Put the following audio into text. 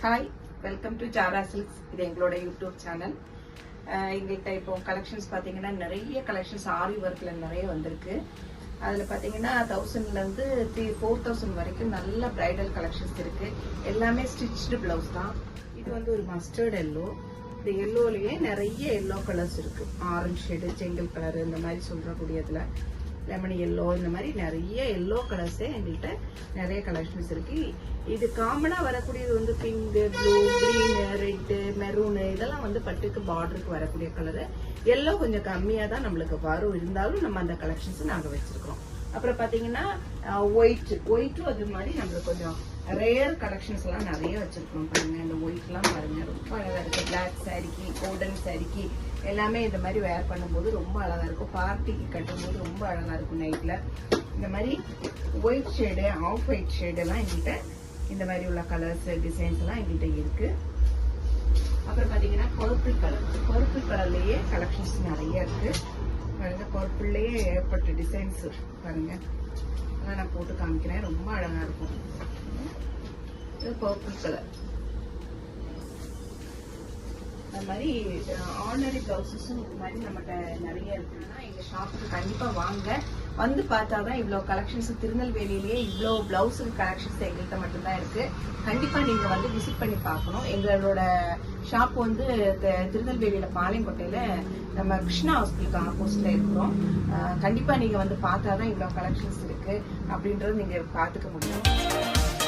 Hi welcome to Jara silks இது எங்களோட YouTube channel எங்கள்கிட்ட இப்போ கலெக்ஷன்ஸ் பார்த்தீங்கன்னா நிறைய கலெக்ஷன்ஸ் ஆரி ஒர்க்கில் நிறைய வந்திருக்கு. அதில் பார்த்தீங்கன்னா தௌசண்ட்லேருந்து த்ரீ ஃபோர் தௌசண்ட் வரைக்கும் நல்ல ப்ரைடல் கலெக்ஷன்ஸ் இருக்குது எல்லாமே ஸ்டிச்டு ப்ளவுஸ் தான். இது வந்து ஒரு மஸ்டர்ட் எல்லோ இந்த எல்லோலேயே நிறைய எல்லோ கலர்ஸ் இருக்குது ஆரஞ்சு ஷேடு செங்கல் கலர் இந்த மாதிரி சொல்கிறக்கூடியதில் லெமன் எல்லோ இந்த மாதிரி நிறைய எல்லோ கலர்ஸே எங்கள்கிட்ட நிறைய கலெக்ஷன்ஸ் இருக்கு. இது காமனாக வரக்கூடியது வந்து pink blue green red maroon இதெல்லாம் வந்து பட்டுக்கு பார்டருக்கு வரக்கூடிய கலரு எல்லோ கொஞ்சம் கம்மியாக தான் நம்மளுக்கு வரும். இருந்தாலும் நம்ம அந்த கலெக்ஷன்ஸ் நாங்கள் வச்சுருக்கிறோம். அப்புறம் பார்த்தீங்கன்னா ஒயிட் ஒயிட்டும் அது மாதிரி நம்மளுக்கு கொஞ்சம் ரேர் கலெக்ஷன்ஸ் எல்லாம் நிறைய வச்சிருக்கோம் பாருங்க. இந்த ஒயிட்லாம் பாருங்க. ரொம்ப அழகா இருக்கு. பிளாக் சாரிக்கு கோல்டன் சாரிக்கு எல்லாமே இந்த மாதிரி வேர் பண்ணும்போது ரொம்ப அழகா இருக்கும். பார்ட்டிக்கு கட்டும்போது ரொம்ப அழகா இருக்கும் நைட்ல இந்த மாதிரி white shade off white shade எல்லாம் எங்கிட்ட இந்த மாதிரி உள்ள கலர்ஸ் டிசைன்ஸ் எல்லாம் எங்கிட்ட இருக்கு. அப்புறம் பாத்தீங்கன்னா பர்பிள் கலர் பர்பிள் கலர்லயே கலெக்ஷன்ஸ் நிறைய இருக்கு. பாருங்க பர்பிள்லயே ஏற்பட்ட டிசைன்ஸ் பாருங்க. அதான் நான் போட்டு காமிக்கிறேன். ரொம்ப அழகா இருக்கும். இது பர்பிள் கலர் அது மாதிரி ஆர்டினரி பிளவுசஸும் இது மாதிரி நம்மகிட்ட நிறைய இருக்குன்னா எங்கள் ஷாப்புக்கு கண்டிப்பாக வாங்க. வந்து பார்த்தா தான் இவ்வளோ கலெக்ஷன்ஸ் திருநெல்வேலியிலேயே இவ்வளோ ப்ளவுஸு கலெக்ஷன்ஸ் எங்கள்கிட்ட மட்டும்தான் இருக்கு. கண்டிப்பா நீங்க வந்து விசிட் பண்ணி பார்க்கணும். எங்களோட ஷாப் வந்து த- திருநெல்வேலியில பாளையங்கோட்டையில நம்ம கிருஷ்ணா ஹாஸ்பிட்டலுக்கு ஆப்போசிட்ல இருக்கிறோம். கண்டிப்பாக கண்டிப்பா நீங்க வந்து பார்த்தாதான் இவ்வளோ கலெக்ஷன்ஸ் இருக்கு. அப்படின்றது நீங்க பார்த்துக்க முடியும்.